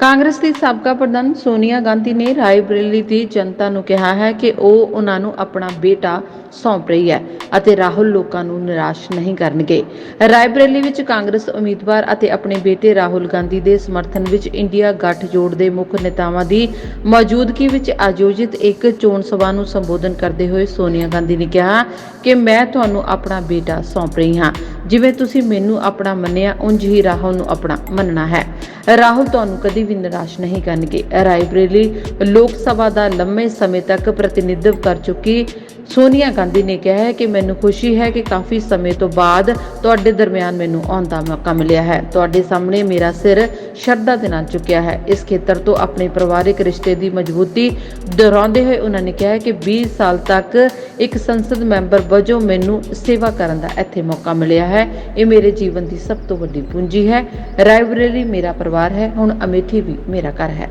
ਕਾਂਗਰਸ ਦੀ ਸਾਬਕਾ ਪ੍ਰਧਾਨ ਸੋਨੀਆ ਗਾਂਧੀ ਨੇ ਰਾਏਬਰੇਲੀ ਦੀ ਜਨਤਾ ਨੂੰ ਕਿਹਾ ਹੈ ਕਿ ਉਹ ਉਹਨਾਂ ਨੂੰ ਆਪਣਾ ਬੇਟਾ ਸੌਂਪ ਰਹੀ ਹੈ ਅਤੇ ਰਾਹੁਲ ਲੋਕਾਂ ਨੂੰ ਨਿਰਾਸ਼ ਨਹੀਂ ਕਰਨਗੇ। ਰਾਏਬਰੇਲੀ ਵਿੱਚ ਕਾਂਗਰਸ ਉਮੀਦਵਾਰ ਅਤੇ ਆਪਣੇ ਬੇਟੇ ਰਾਹੁਲ ਗਾਂਧੀ ਦੇ ਸਮਰਥਨ ਵਿੱਚ ਇੰਡੀਆ ਗੱਠਜੋੜ ਦੇ ਮੁੱਖ ਨੇਤਾਵਾਂ ਦੀ ਮੌਜੂਦਗੀ ਵਿੱਚ ਆਯੋਜਿਤ ਇੱਕ ਚੋਣ ਸਭਾ ਨੂੰ ਸੰਬੋਧਨ ਕਰਦੇ ਹੋਏ ਸੋਨੀਆ ਗਾਂਧੀ ਨੇ ਕਿਹਾ ਕਿ ਮੈਂ ਤੁਹਾਨੂੰ ਆਪਣਾ ਬੇਟਾ ਸੌਂਪ ਰਹੀ ਹਾਂ। ਜਿਵੇਂ ਤੁਸੀਂ ਮੈਨੂੰ ਆਪਣਾ ਮੰਨਿਆ, ਉਂਝ ਹੀ ਰਾਹੁਲ ਨੂੰ ਆਪਣਾ ਮੰਨਣਾ ਹੈ। ਰਾਹੁਲ ਤੁਹਾਨੂੰ ਕਦੀ ਵੀ ਨਿਰਾਸ਼ ਨਹੀਂ ਕਰਨਗੇ। ਰਾਏਬਰੇਲੀ ਲੋਕ ਸਭਾ ਦਾ ਲੰਮੇ ਸਮੇਂ ਤੱਕ ਪ੍ਰਤੀਨਿਧਵ ਕਰ ਚੁੱਕੀ ਸੋਨੀਆ ਗਾਂਧੀ ਨੇ ਕਿਹਾ ਹੈ ਕਿ ਮੈਨੂੰ ਖੁਸ਼ੀ ਹੈ ਕਿ ਕਾਫੀ ਸਮੇਂ ਤੋਂ ਬਾਅਦ ਤੁਹਾਡੇ ਦਰਮਿਆਨ ਮੈਨੂੰ ਆਉਣ ਦਾ ਮੌਕਾ ਮਿਲਿਆ ਹੈ। ਤੁਹਾਡੇ ਸਾਹਮਣੇ ਮੇਰਾ ਸਿਰ ਸ਼ਰਧਾ ਦੇ ਨਾਲ ਝੁਕਿਆ ਹੈ। ਇਸ ਖੇਤਰ ਤੋਂ ਆਪਣੇ ਪਰਿਵਾਰਕ ਰਿਸ਼ਤੇ ਦੀ ਮਜ਼ਬੂਤੀ ਦੁਹਰਾਉਂਦੇ ਹੋਏ ਉਹਨਾਂ ਨੇ ਕਿਹਾ ਹੈ ਕਿ 20 ਸਾਲ ਤੱਕ ਇੱਕ ਸੰਸਦ ਮੈਂਬਰ ਵਜੋਂ ਮੈਨੂੰ ਸੇਵਾ ਕਰਨ ਦਾ ਇੱਥੇ ਮੌਕਾ ਮਿਲਿਆ ਹੈ। ਇਹ ਮੇਰੇ ਜੀਵਨ ਦੀ ਸਭ ਤੋਂ ਵੱਡੀ ਪੂੰਜੀ ਹੈ। ਰਾਇਬਰੇਲੀ ਮੇਰਾ ਪਰਿਵਾਰ ਪਰਿਵਾਰ ਹੈ ਹੁਣ ਅਮੇਠੀ ਵੀ ਮੇਰਾ ਘਰ ਹੈ।